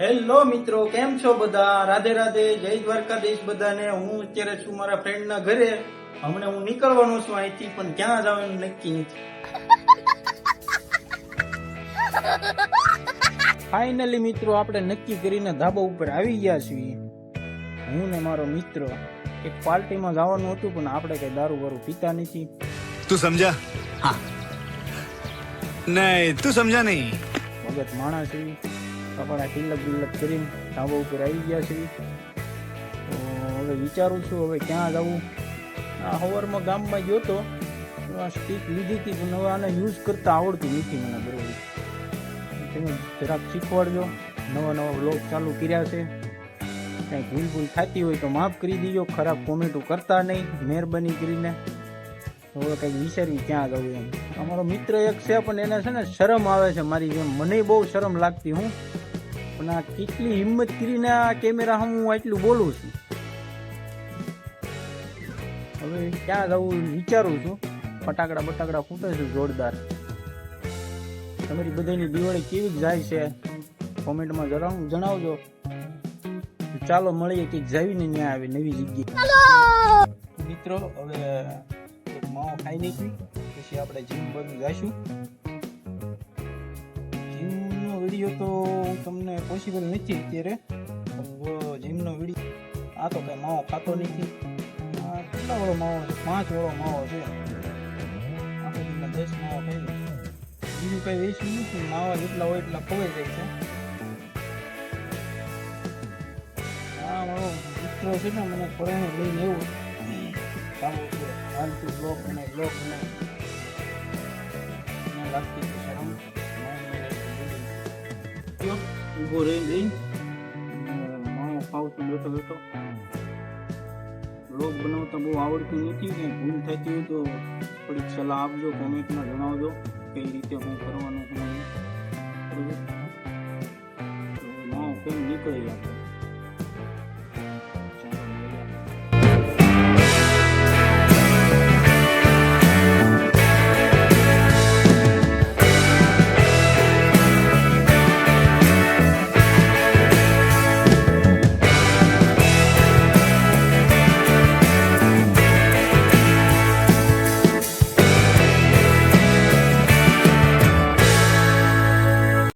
Hello મિત્રો કેમ છો બધા? રાધે રાધે જય દ્વારકાધીશ બધાને. હું અત્યારે છું મારા ફ્રેન્ડના ઘરે. હમણાં હું નીકળવાનો છું અહીંથી પણ ક્યાં જવાનું નક્કી નથી. ફાઇનલી મિત્રો આપણે નક્કી કરીને ધાબા ઉપર આવી ગયા છીએ. હું ને મારો મિત્ર એક પાર્ટીમાં જવાનું હતું પણ આપણે કઈ દારૂ વારૂ પીતા નથી. તું સમજા? નહીં તું સમજા નહીં. મગજ માણસ એવી. કપડા તિલક બિલક કરીને ધાબા ઉપર આવી ગયા છે હવે વિચારું છું, હવે ક્યાં જવું આ હવારમાં ગામમાં ગયો તો આ સ્ટીક લીધી હતી, પણ હવે આને યુઝ કરતા આવડતું નથી મને બરોબર. તમે જરાક શીખવાડજો. નવા નવા બ્લોગ ચાલુ કર્યા છે. કંઈ ભૂલ ભૂલ થતી હોય તો માફ કરી દીજો, ખરાબ કોમેન્ટો કરતા નહીં, મહેરબાની કરીને. હવે કંઈક વિચારવી ક્યાં જવું એમ. અમારો મિત્ર એક છે, પણ એને છે ને શરમ આવે છે, મારી જેમ. મને બહુ શરમ લાગતી હું. પણ આ કેટલી હિંમત કરીને આ કેમેરા હું આટલું બોલું છું? હવે ક્યાં જવું વિચારું છું. ફટાકડા બટાકડા ફૂટે છે જોરદાર. તમારી બધાની દિવાળી કેવી જાય છે. કોમેન્ટમાં જણાવ જણાવજો. ચાલો મળીએ કે જઈને ત્યાં આવે નવી જગ્યાએ. મિત્રો, હવે માવો ખાઈ નીકળી પછી આપણે જીમ બધું જઈશું. વીડિયો તો તમને પોસિબલ નથી અત્યારે. જીમનો વીડિયો આ તો કઈ માવો ખાતો નથી. કેટલા વાળો માવો છે? પાંચ વાળો માવો છે. આખો જીમના દસ માવો ખાઈ બીજું કઈ વેચવું નથી. માવા જેટલા હોય એટલા ખવાઈ જાય છે. આ મારો મિત્રો છે ને, મને પરાણે લઈને એવું ચાલુ છે. હાલતું બ્લોક અને બ્લોક અને લાગતી શરમ ઊભો રહી રહી માવો ખાઉં છું બેઠો બેઠો બ્લોગ બનાવતા બહુ આવડતું નથી ને ભૂલ થતી હોય તો થોડીક સલાહ આપજો કોમેન્ટમાં જણાવજો કઈ રીતે હું કરવાનું હું માવો કેમ નીકળી જાય